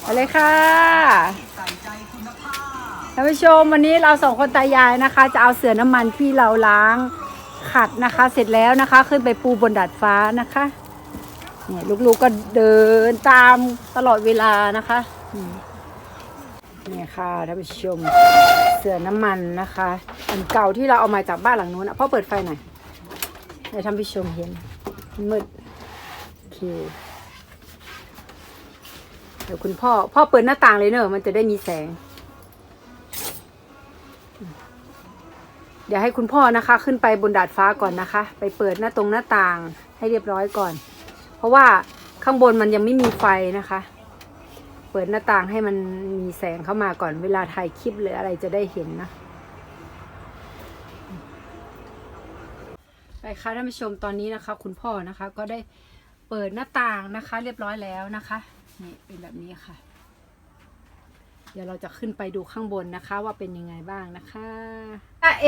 เอาเลยค่ะท่านผู้ชมวันนี้เราสองคนตายายนะคะ จะเอาเสือน้ำมันที่เราล้างขัดนะคะ เสร็จแล้วนะคะ ขึ้นไปปูบนดาดฟ้านะคะเนี่ยลูกๆก็เดินตามตลอดเวลานะคะเนี่ยค่ะท่านผู้ชมเสือน้ำมันนะคะ อันเก่าที่เราเอามาจากบ้านหลังนู้นอะพ่อเปิดไฟหน่อยให้ท่านผู้ชมเห็นมืดโอเค เดี๋ยวคุณพ่อ พ่อเปิดหน้าต่างเลยเนอะมันจะได้มีแสง เดี๋ยวให้คุณพ่อนะคะ ขึ้นไปบนดาดฟ้าก่อนนะคะ ไปเปิดหน้าตรงหน้าต่างให้เรียบร้อยก่อน เพราะว่าข้างบนมันยังไม่มีไฟนะคะ เปิดหน้าต่างให้มันมีแสงเข้ามาก่อนเวลาถ่ายคลิปหรืออะไรจะได้เห็นนะไปค่ะท่านผู้ชมตอนนี้นะคะ คุณพ่อนะคะก็ได้เปิดหน้าต่างนะคะ เรียบร้อยแล้วนะคะ นี่เป็นแบบนี้ค่ะ เดี๋ยวเราจะขึ้นไปดูข้างบนนะคะ ว่าเป็นยังไงบ้างนะคะอะเอ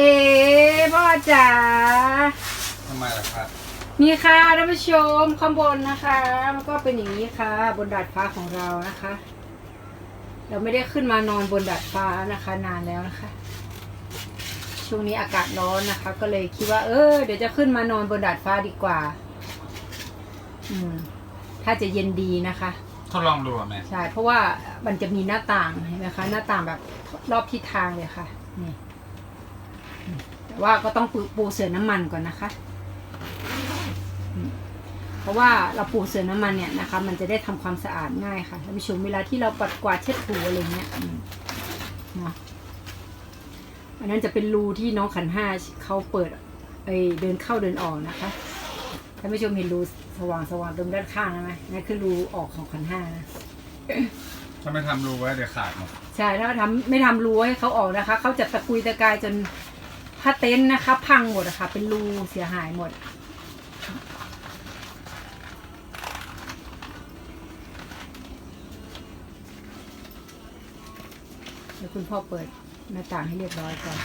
พ่อจ๋าทำไมล่ะครับนี่ค่ะท่านผู้ชมข้างบนนะคะ มันก็เป็นอย่างนี้ค่ะ บนดาดฟ้าของเรานะคะ เราไม่ได้ขึ้นมานอนบนดาดฟ้านะคะ นานแล้วนะคะ ช่วงนี้อากาศร้อนนะคะ ก็เลยคิดว่า เออเดี๋ยวจะขึ้นมานอนบนดาดฟ้าดีกว่า อืมถ้าจะเย็นดีนะคะ ทดลองดูอะแม่ ใช่เพราะว่ามันจะมีหน้าต่างเห็นไหมคะหน้าต่างแบบรอบทิศทางเลยค่ะนี่แต่ว่าก็ต้องปูปูเสือน้ำมันก่อนนะคะ เพราะว่าเราปูเสือน้ำมันเนี่ยนะคะ มันจะได้ทำความสะอาดง่ายค่ะท่านผู้ชมเวลาที่เราปัดกวาดเช็ดถูอะไรเงี้ยเนาะอันนั้นจะเป็นรูที่น้องขันห้าเขาเปิดเอเดินเข้าเดินออกนะคะ ท่านผู้ชมเห็นรูสว่างสว่างๆตรงด้านข้างไหมนั่นคือรูออกของขันห้านะ ถ้าไม่ทำรูไว้เดี๋ยวขาดหมดใช่ถ้าทำไม่ทำรูให้เขาออกนะคะ เขาจะตะกุยตะกายจนผ้าเต็นท์นะคะ พังหมดอะค่ะเป็นรูเสียหายหมด เดี๋ยวคุณพ่อเปิดหน้าต่างให้เรียบร้อยก่อน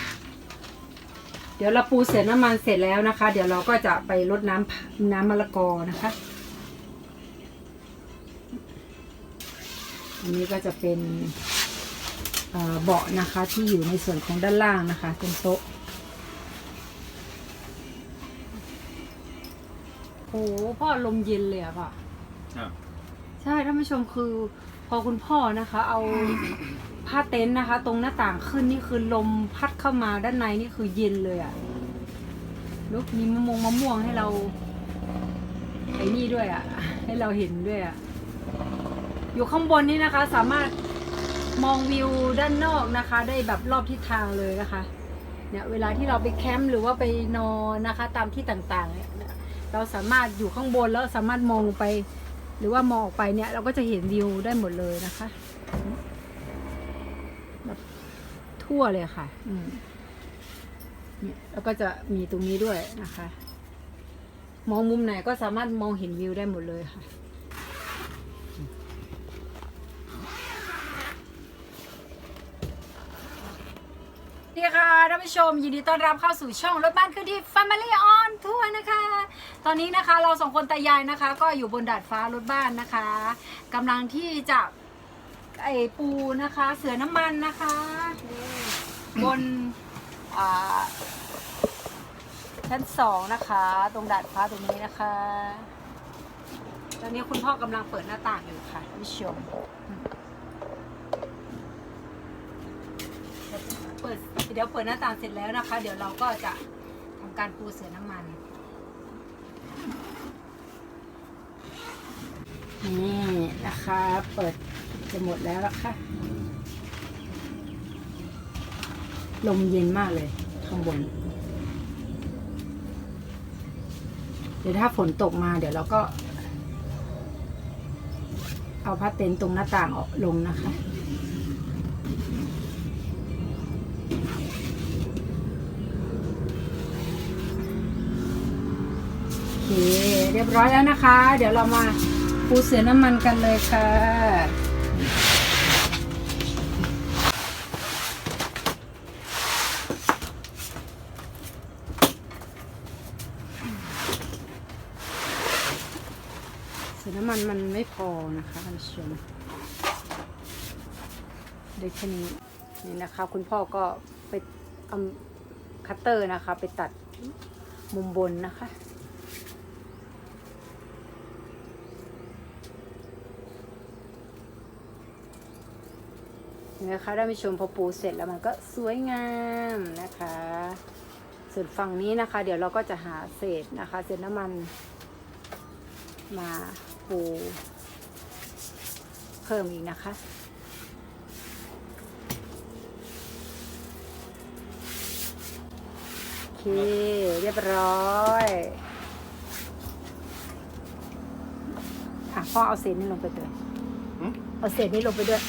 เดี๋ยวเราปูเสร็จน้ำมันเสร็จแล้วนะคะ เดี๋ยวเราก็จะไปรดน้ำน้ำมะละกอนะคะ อันนี้ก็จะเป็นเอ่อเบาะนะคะที่อยู่ในส่วนของด้านล่างนะคะเป็นโต๊ะโอ้โหพ่อลมเย็นเลยอะป่ะครับใช่ท่านผู้ชมคือ พอคุณพ่อนะคะเอาผ้าเต็นท์นะคะ ตรงหน้าต่างขึ้นนี่คือลมพัดเข้ามาด้านในนี่คือเย็นเลยอะลูกมีมะม่วงมะม่วงให้เราไอ้นี่ด้วยอะให้เราเห็นด้วยอะอยู่ข้างบนนี่นะคะ สามารถมองวิวด้านนอกนะคะ ได้แบบรอบทิศทางเลยนะคะเนี่ยเวลาที่เราไปแคมป์หรือว่าไปนอนนะคะ ตามที่ต่างๆเนี่ยเราสามารถอยู่ข้างบนแล้วสามารถมองไป หรือว่ามองออกไปเนี่ยเราก็จะเห็นวิวได้หมดเลยนะคะแบบทั่วเลยค่ะ อืมเนี่ยแล้วก็จะมีตรงนี้ด้วยนะคะ มองมุมไหนก็สามารถมองเห็นวิวได้หมดเลยค่ะ ดีค่ะท่านผู้ชมยินดีต้อนรับเข้าสู่ช่องรถบ้านคือที่ Family on Tour นะคะ ตอนนี้นะคะเราสองคนตายายนะคะ ก็อยู่บนดาดฟ้ารถบ้านนะคะกำลังที่จะไอปูนะคะ เสือน้ำมันนะคะนี่บนอ่าชั้นสองนะคะ ตรงดาดฟ้าตรงนี้นะคะ ตอนนี้คุณพ่อกำลังเปิดหน้าต่างอยู่ค่ะท่านผู้ชม เปิดเดี๋ยวเปิดหน้าต่างเสร็จแล้วนะคะ เดี๋ยวเราก็จะทำการปูเสือน้ำมันนี่นะคะ เปิดจะหมดแล้วละค่ะลมเย็นมากเลย ข้างบน เดี๋ยวถ้าฝนตกมาเดี๋ยวเราก็ เอาผ้าเต็นท์ตรงหน้าต่างออกลงนะคะ เคเรียบร้อยแล้วนะคะ เดี๋ยวเรามาปูเสือน้ำมันกันเลยค่ะเสือน้ำมันมันไม่พอนะคะท่านผู้ชมได้แค่นี้นี่นะคะ คุณพ่อก็ไปเอาคัตเตอร์นะคะ ไปตัดมุมบนนะคะ นไหมคะท่านผู้ชมพอปูเสร็จแล้วมันก็สวยงามนะคะ ส่วนฝั่งนี้นะคะ เดี๋ยวเราก็จะหาเศษนะคะเศษน้ำมันมาปูเพิ่มอีกนะคะโอเคเรียบร้อยอะพ่อเอาเศษนี้ลงไปด้วยหืมเอาเศษนี้ลงไปด้วย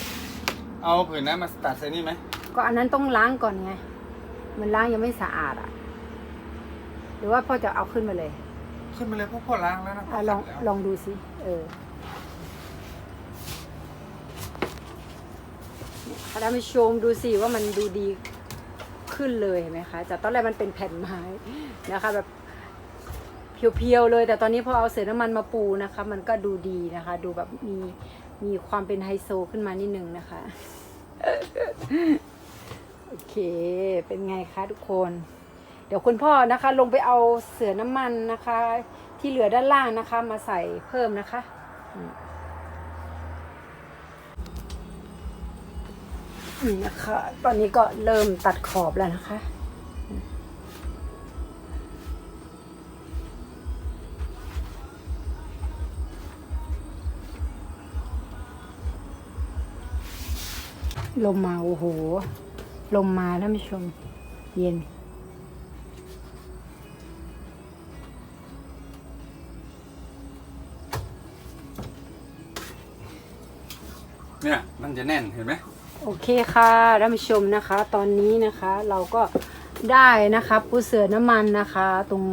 เอาผืนนั้นมาตัดใส่นี่ไหมก็อันนั้นต้องล้างก่อนไง มันล้างยังไม่สะอาดอะ หรือว่าพ่อจะเอาขึ้นมาเลยขึ้นมาเลยพวกพ่อล้างแล้วนะอะลองตัดแล้วลองดูสิ เออค่ะท่านผู้ชมดูสิว่ามันดูดีขึ้นเลยเห็นไหมคะจากตอนแรกมันเป็นแผ่นไม้นะคะ แบบเพียวๆเลย แต่ตอนนี้พอเอาเศษน้ำมันมาปูนะคะ มันก็ดูดีนะคะ ดูแบบมีมีความเป็นไฮโซขึ้นมานิดนึงนะคะ โอเค เป็นไงคะทุกคน เดี๋ยวคุณพ่อนะคะ ลงไปเอาเสือน้ำมันนะคะ ที่เหลือด้านล่างนะคะ มาใส่เพิ่มนะคะนี่นะคะ ตอนนี้ก็เริ่มตัดขอบแล้วนะคะ ลมมาโอ้โห ลมมาท่านผู้ชม เย็น เนี่ยมันจะแน่นเห็นไหมโอเคค่ะท่านผู้ชมนะคะ ตอนนี้นะคะเราก็ได้นะคะปูเสือน้ำมันนะคะ ตรง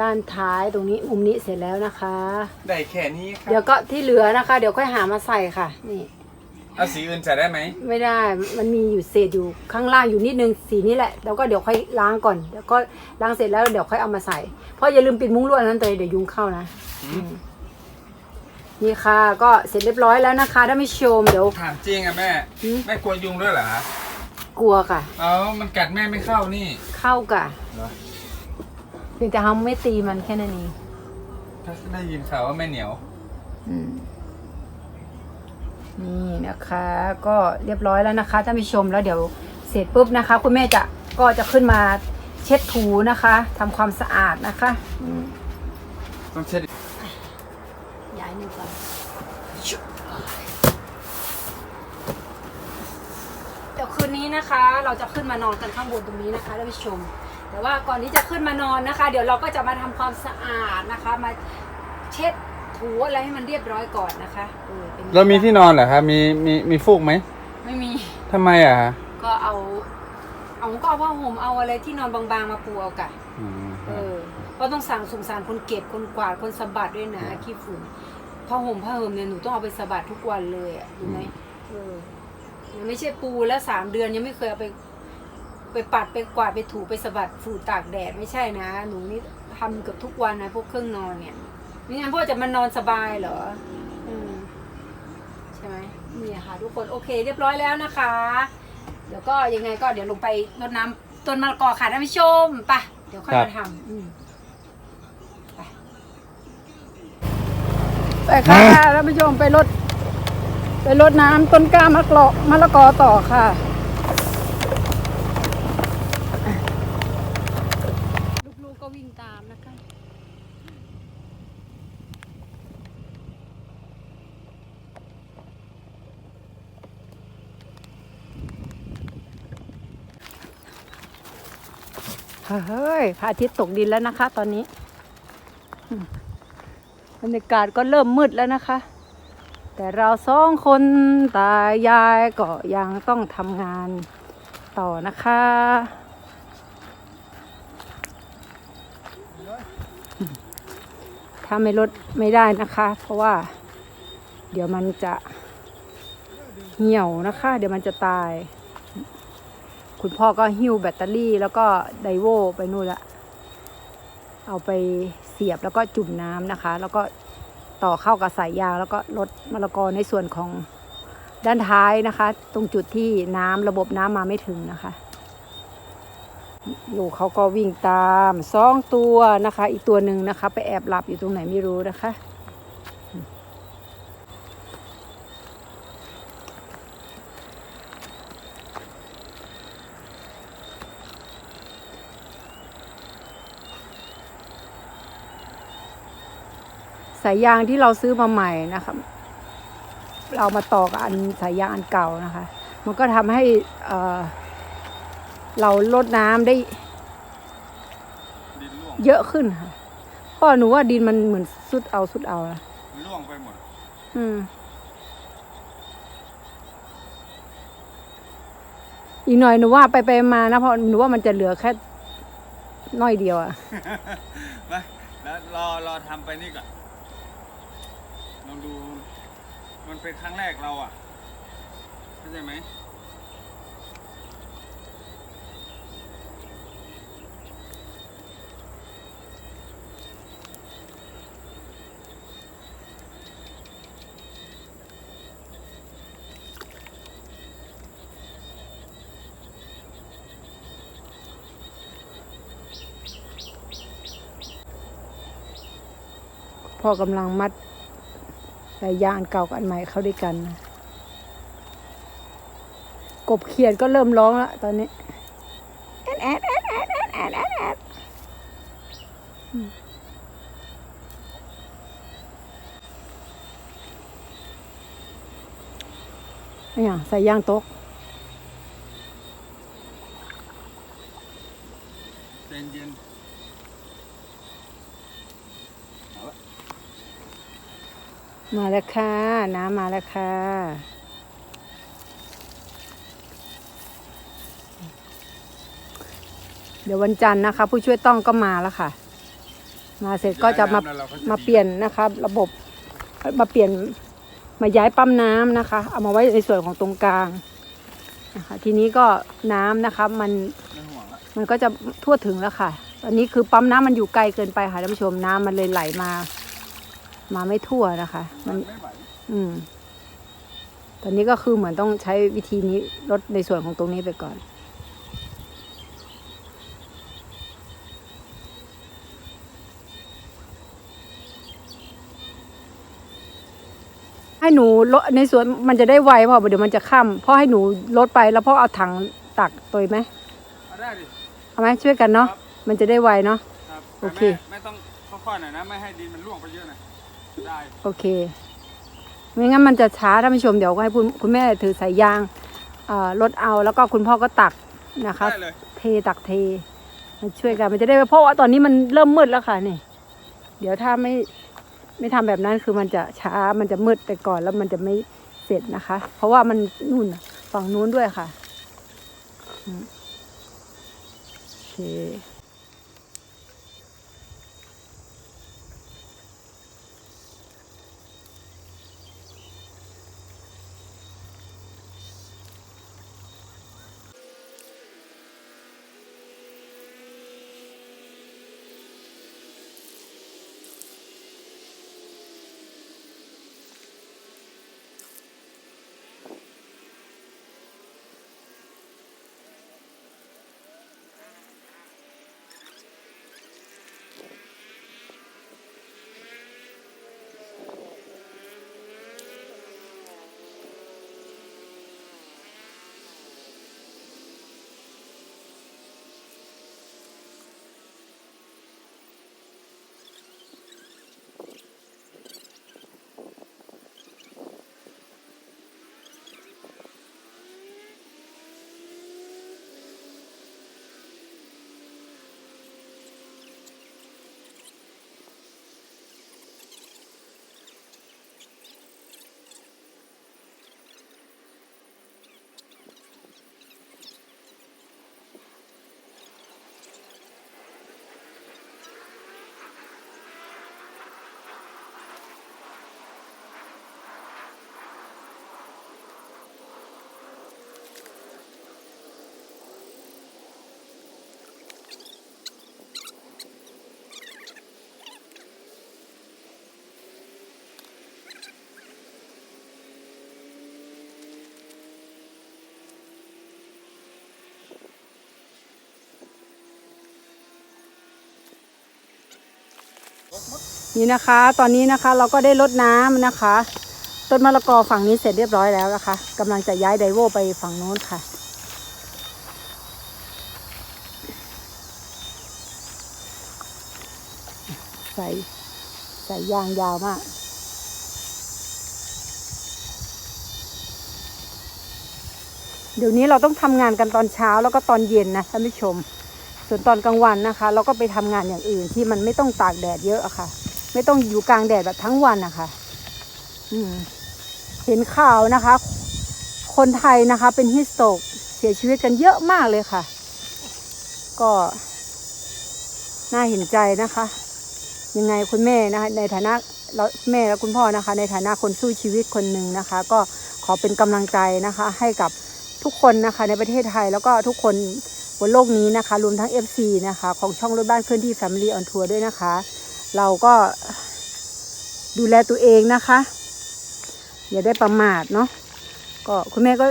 ด้านท้ายตรงนี้มุมนี้เสร็จแล้วนะคะ ได้แค่นี้ครัเดี๋ยวก็ที่เหลือนะคะ เดี๋ยวค่อยหามาใส่ค่ะ นี่ เอาสีอื่นใส่ได้ไหมไม่ได้ มันมีอยู่เศษอยู่ข้างล่างอยู่นิดนึงสีนี้แหละ แล้วก็เดี๋ยวค่อยล้างก่อนเดี๋ยวก็ล้างเสร็จแล้วเดี๋ยวค่อยเอามาใส่ เพราะอย่าลืมปิดมุ้งลวดนั้นเลยเดี๋ยวยุงเข้านะหืมนี่ค่ะ ก็เสร็จเรียบร้อยแล้วนะคะท่านผู้ชมเดี๋ยว ถามจริงอะแม่ หืม แม่กลัวยุงด้วยเหรอคะกลัวค่ะ เอามันกัดแม่ไม่เข้านี่ เข้ากะเหรอ เพียงแต่เราไม่ตีมันแค่นั้นเองถ้าได้ยินข่าวว่าแม่เหนียว อืม นี่นะคะก็เรียบร้อยแล้วนะคะท่านผู้ชมแล้วเดี๋ยวเสร็จปุ๊บนะคะ คุณแม่จะก็จะขึ้นมาเช็ดถูนะคะทำความสะอาดนะคะอืมต้องเช็ดย้ายมือก่อนเดี๋ยวคืนนี้นะคะ เราจะขึ้นมานอนกันข้างบนตรงนี้นะคะท่านผู้ชม แต่ว่าก่อนที่จะขึ้นมานอนนะคะ เดี๋ยวเราก็จะมาทำความสะอาดนะคะ มาเช็ด ถูอะไรให้มันเรียบร้อยก่อนนะคะเออเป็นเรามีที่นอนเหรอครับมีมีมีฟูกไหมไม่มี ทำไมอะฮะก็เอา เอาก็เอาผ้าห่มเอาอะไรที่นอนบางๆมาปูเอากะ อืมเออก็ต้องสั่งสงสารคนเก็บคนกวาดคนสะบัดด้วยนะขี้ฝุ่นผ้าห่มผ้าห่มเนี่ยหนูต้องเอาไปสะบัดทุกวันเลยอะรู้ไหมเออมันไม่ใช่ปูแล้วสามเดือนยังไม่เคยเอาไป ไปปัดไปกวาดไปถูไปสะบัดฝุ่นตากแดดไม่ใช่นะ หนูนี่ทำเกือบทุกวันนะพวกเครื่องนอนเนี่ย ไม่งั้นพ่อจะมานอนสบายเหรออืมใช่ไหมนี่ค่ะ ทุกคนโอเค เรียบร้อยแล้วนะคะ เดี๋ยวก็ยังไงก็เดี๋ยวลงไปรดน้ำต้นมะละกอค่ะท่านผู้ชมไปเดี๋ยวค่อยมาทำอืม ไปไปค่ะท่านผู้ชมไปรดไปรดน้ำต้นกล้ามะกอกมะละกอต่อค่ะ ลูกๆก็วิ่งตามนะคะ เฮ้ยพระอาทิตย์ตกดินแล้วนะคะ ตอนนี้บรรยากาศก็เริ่มมืดแล้วนะคะ แต่เราสองคนตายายก็ยังต้องทำงานต่อนะคะถ้าไม่ลดไม่ได้นะคะ เพราะว่า เดี๋ยวมันจะเหี่ยวนะคะ เดี๋ยวมันจะตาย คุณพ่อก็หิ้วแบตเตอรี่ แล้วก็ไดโวไปนู่นละ เอาไปเสียบแล้วก็จุ่มน้ำนะคะ แล้วก็ต่อเข้ากับสายยางแล้วก็ลดมะละกอในส่วนของด้านท้ายนะคะ ตรงจุดที่น้ำระบบน้ำมาไม่ถึงนะคะลูกเขาก็วิ่งตามสองตัวนะคะ อีกตัวหนึ่งนะคะ ไปแอบหลับอยู่ตรงไหนไม่รู้นะคะ สายยางที่เราซื้อมาใหม่นะคะเรามาต่อกับอันสายยางอันเก่านะคะ มันก็ทำให้เอ่อเราลดน้ำได้ดินร่วงเยอะขึ้นค่ะเพราะหนูว่าดินมันเหมือนสุดเอาสุดเอานะร่วงไปหมด อืมอีกหน่อยหนูว่าไปไปมานะเพราะหนูว่ามันจะเหลือแค่น้อยเดียวอะไปแล้วรอรอทำไปนี่ก่อนลอง ดู มันเป็นครั้งแรกเราอะเข้าใจไหมพ่อกำลังมัด สายยางอันเก่ากับอันใหม่เข้าด้วยกันนะกบเขียดก็เริ่มร้องแล้วตอนนี้แอดแอดแอดแอดแอดแอดแอดแอดอืมอะไรอย่างใส่ยางตก เย็นเย็น มาแล้วค่ะ น้ำมาแล้วค่ะ เดี๋ยววันจันทร์นะคะ ผู้ช่วยต้องก็มาแล้วค่ะ มาเสร็จก็จะมามาเปลี่ยนนะคะ ระบบมาเปลี่ยนมาย้ายปั๊มน้ำนะคะ เอามาไว้ในส่วนของตรงกลางนะคะ ทีนี้ก็น้ำนะคะ มันไม่ห่วงละมันก็จะทั่วถึงแล้วค่ะตอนนี้คือปั๊มน้ำมันอยู่ไกลเกินไปค่ะท่านผู้ชมน้ำมันเลยไหลมา มาไม่ทั่วนะคะ มันไม่ไหวอืม ตอนนี้ก็คือเหมือนต้องใช้วิธีนี้ลดในส่วนของตรงนี้ไปก่อน ให้หนูลดในส่วนมันจะได้ไวเพราะเดี๋ยวมันจะค่ำพ่อให้หนูลดไปแล้วพ่อเอาถังตักตัวไหมเอาได้ดิเอาไหมช่วยกันเนาะครับมันจะได้ไวเนาะครับโอเคแต่ไม่ไม่ต้องค่อยๆหน่อยนะ ไม่ให้ดินมันร่วงไปเยอะหน่อยได้ โอเค ไม่งั้นมันจะช้าท่านผู้ชมเดี๋ยวก็ให้คุณคุณแม่ถือสายยางเอ่อลดเอาแล้วก็คุณพ่อก็ตักนะคะได้เลยเทตักเทมันช่วยกันมันจะได้เพราะว่าตอนนี้มันเริ่มมืดแล้วค่ะนี่ เดี๋ยวถ้าไม่ไม่ทำแบบนั้นคือมันจะช้ามันจะมืดไปก่อนแล้วมันจะไม่เสร็จนะคะ เพราะว่ามันนู่นน่ะฝั่งนู้นด้วยค่ะอืมโอเค นี่นะคะ ตอนนี้นะคะเราก็ได้ลดน้ำนะคะต้นมะละกอฝั่งนี้เสร็จเรียบร้อยแล้วนะคะกำลังจะย้ายไดโวไปฝั่งโน้นค่ะ ใส่ใส่ยางยาวมากเดี๋ยวนี้เราต้องทำงานกันตอนเช้าแล้วก็ตอนเย็นนะท่านผู้ชม ส่วนตอนกลางวันนะคะ เราก็ไปทำงานอย่างอื่นที่มันไม่ต้องตากแดดเยอะอะค่ะ ไม่ต้องอยู่กลางแดดแบบทั้งวันนะคะอืมเห็นข่าวนะคะ คนไทยนะคะ เป็นฮิสโตกเสียชีวิตกันเยอะมากเลยค่ะ ก็น่าเห็นใจนะคะ ยังไงคุณแม่นะคะ ในฐานะเราแม่และคุณพ่อนะคะ ในฐานะคนสู้ชีวิตคนหนึ่งนะคะ ก็ขอเป็นกำลังใจนะคะ ให้กับทุกคนนะคะ ในประเทศไทยแล้วก็ทุกคน บนโลกนี้นะคะ รวมทั้ง FC นะคะ ของช่องรถบ้านเคลื่อนที่ Family on Tour ด้วยนะคะ เราก็ดูแลตัวเองนะคะ อย่าได้ประมาทเนาะก็คุณแม่ก็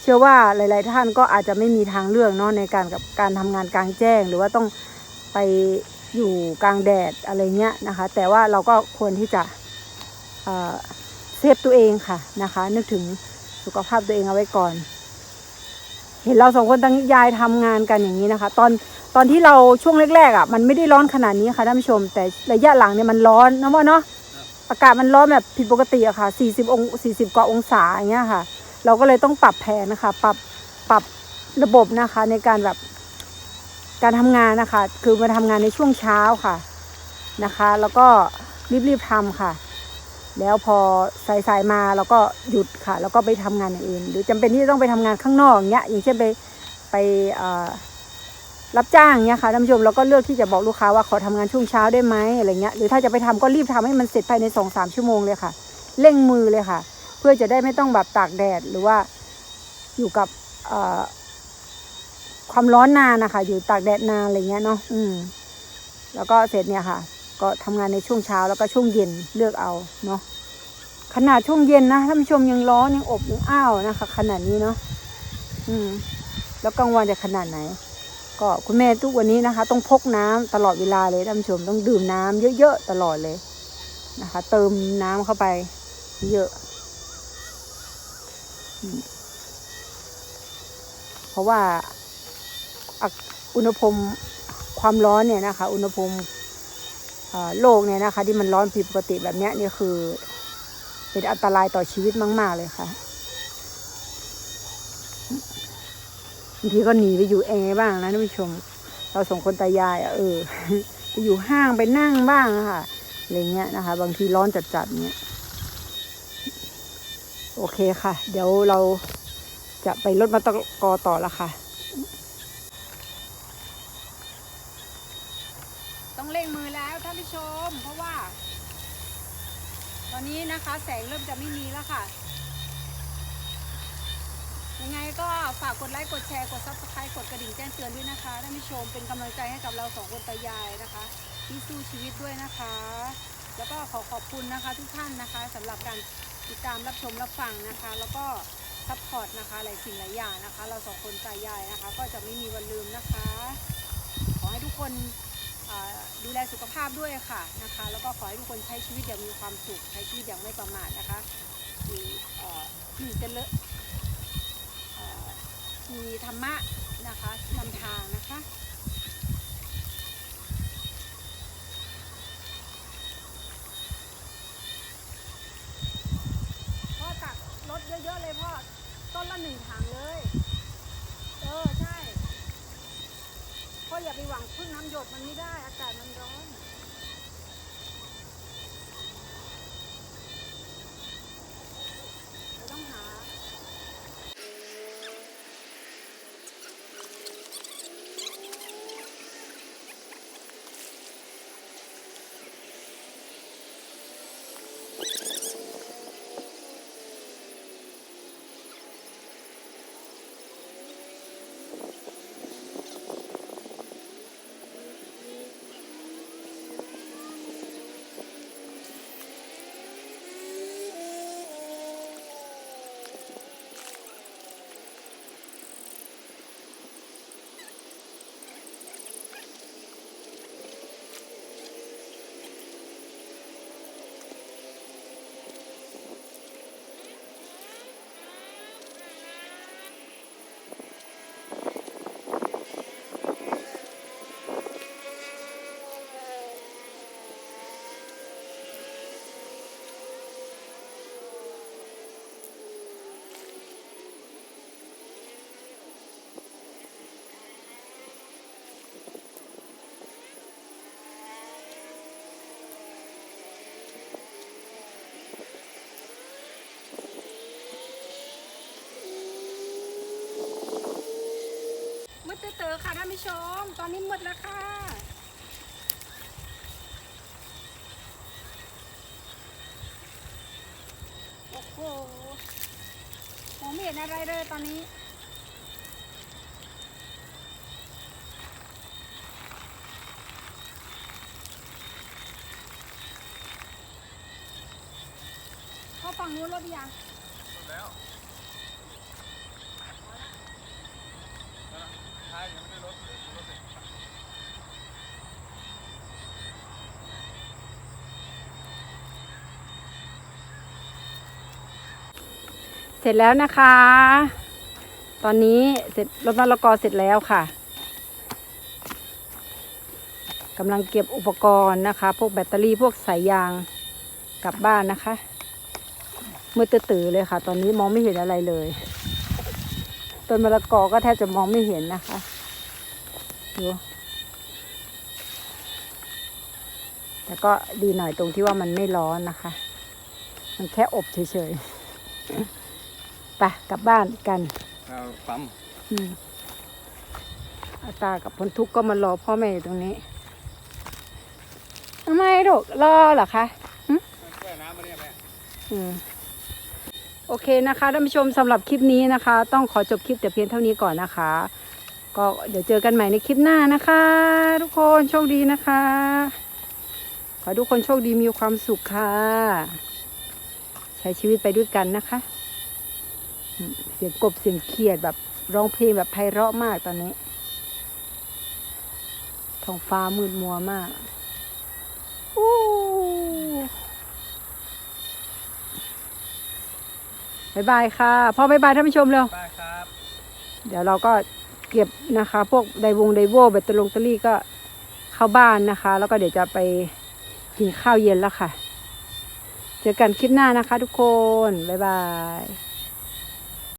เชื่อว่าหลาย ๆ ท่านก็อาจจะไม่มีทางเลือกเนาะในการกับการทำงานกลางแจ้ง หรือว่าต้องไปอยู่กลางแดดอะไรเงี้ยนะคะ แต่ว่าเราก็ควรที่จะเอ่อเซฟตัวเองค่ะนะคะ นึกถึงสุขภาพตัวเองเอาไว้ก่อน เห็นเราสองคนตั้งยายทำงานกันอย่างนี้นะคะ ตอนตอนที่เราช่วงแรกๆอะมันไม่ได้ร้อนขนาดนี้ค่ะท่านผู้ชม แต่ระยะหลังเนี่ยมันร้อนนะว่าเนาะอากาศมันร้อนแบบผิดปกติอะค่ะ 40 อง40 กว่าองศาอย่างเงี้ยค่ะ เราก็เลยต้องปรับแผนนะคะ ปรับปรับระบบนะคะในการแบบการทำงานนะคะ คือมาทำงานในช่วงเช้าค่ะนะคะ แล้วก็รีบๆทำค่ะ แล้วพอสายๆมาเราก็หยุดค่ะ แล้วก็ไปทำงานอย่างอื่น หรือจำเป็นที่จะต้องไปทำงานข้างนอกอย่างเงี้ยอย่างเช่นไปไปรับจ้างเนี้ยค่ะท่านผู้ชมเราก็เลือกที่จะบอกลูกค้าว่าขอทำงานช่วงเช้าได้ไหมอะไรเงี้ยหรือถ้าจะไปทำก็รีบทำให้มันเสร็จภายในสองสามชั่วโมงเลยค่ะเร่งมือเลยค่ะ เพื่อจะได้ไม่ต้องแบบตากแดดหรือว่าอยู่กับความร้อนนานนะคะอยู่ตากแดดนานอะไรเงี้ยเนาะอืมแล้วก็เสร็จเนี่ยค่ะ ก็ทำงานในช่วงเช้าแล้วก็ช่วงเย็นเลือกเอาเนาะขนาดช่วงเย็นนะท่านผู้ชมยังร้อนยังอบยังอ้าวนะคะ ขนาดนี้เนาะอืม แล้วกลางวันจะขนาดไหน ก็คุณแม่ทุกวันนี้นะคะ ต้องพกน้ำตลอดเวลาเลยท่านผู้ชมต้องดื่มน้ำเยอะๆตลอดเลยนะคะ เติมน้ำเข้าไป เยอะเพราะว่าอุณหภูมิความร้อนเนี่ยนะคะ อุณหภูมิ โลกเนี่ยนะคะ ที่มันร้อนผิดปกติแบบนี้นี่คือ เป็นอันตรายต่อชีวิตมาก ๆ เลยค่ะบางทีก็หนีไปอยู่แอร์บ้างนะท่านผู้ชม เราส่งคนตายายอะเออไปอยู่ห้างไปนั่งบ้างะค่ะอะไรเงี้ยนะคะ บางทีร้อนจัดๆเงี้ยโอเคค่ะ เดี๋ยวเราจะไปรถมาตะกอต่อละค่ะ ต้องเร่งมือแล้วท่าน ผู้ชม เพราะว่าตอนนี้นะคะ แสงเริ่มจะไม่มีแล้วค่ะ ยังไงก็ฝากกดไลค์กดแชร์กดซับสไครต์กดกระดิ่งแจ้งเตือนด้วยนะคะท่านผู้ชมเป็นกำลังใจให้กับเราสองคนตายายนะคะ ที่สู้ชีวิตด้วยนะคะ แล้วก็ขอขอบคุณนะคะ ทุกท่านนะคะสำหรับการติดตามรับชมรับฟังนะคะ แล้วก็ซัพพอร์ตนะคะหลายสิ่งหลายอย่างนะคะ เราสองคนตายายนะคะ ก็จะไม่มีวันลืมนะคะ ขอให้ทุกคน ดูแลสุขภาพด้วยค่ะนะคะ แล้วก็ขอให้ทุกคนใช้ชีวิตอย่างมีความสุขใช้ชีวิตอย่างไม่ประมาทนะคะมีเอ่อเจะเล่มีธรรมะนะคะนำทางนะคะพ่อตักรถเยอะๆเลยพ่อต้นละหนึ่งถังเลย เออใช่ พ่ออย่าไปหวังพึ่งน้ำหยดมันไม่ได้อากาศมันร้อน ค่ะท่านผู้ชม ตอนนี้มืดแล้วค่ะ โอ้โหมองไม่เห็นอะไรเลยตอนนี้เข้าฝั่งนู้นรถยัง แล้วท้ายยังไม่ได้รถเลยรถเด็ก เส ร็จแล้วนะคะ ตอนนี้เสร็จรถมะละกอเสร็จแล้วค่ะกำลังเก็บอุปกรณ์นะคะ พวกแบตเตอรี่พวกสายยางกลับบ้านนะคะมืดตื่อเลยค่ะ ตอนนี้มองไม่เห็นอะไรเลยต้นมะละกอก็แทบจะมองไม่เห็นนะคะดูแต่ก็ดีหน่อยตรงที่ว่ามันไม่ร้อนนะคะ มันแค่อบเฉยๆ ไปกลับบ้านกันเอาปั๊มอืมอาตากับพนทุกข์ก็มารอพ่อแม่อยู่ตรงนี้ทำไมลูกรอเหรอคะแก้น้ำมาเนี่ยแม่อืมโอเคนะคะท่านผู้ชมสำหรับคลิปนี้นะคะ ต้องขอจบคลิปแต่เพียงเท่านี้ก่อนนะคะ ก็เดี๋ยวเจอกันใหม่ในคลิปหน้านะคะ ทุกคนโชคดีนะคะ ขอให้ทุกคนโชคดีมีความสุขค่ะ ใช้ชีวิตไปด้วยกันนะคะอืม เสียงกบเสียงเขียดแบบร้องเพลงแบบไพเราะมากตอนนี้ท้องฟ้ามืดมัวมากอู้บายบายค่ะพ่อบายบายท่านผู้ชมเร็วไปครับ เดี๋ยวเราก็เก็บนะคะ พวกไดวงไดโวแบตเตอรี่ลงเตอรี่ก็เข้าบ้านนะคะ แล้วก็เดี๋ยวจะไปกินข้าวเย็นแล้วค่ะ เจอกันคลิปหน้านะคะทุกคน บ๊ายบาย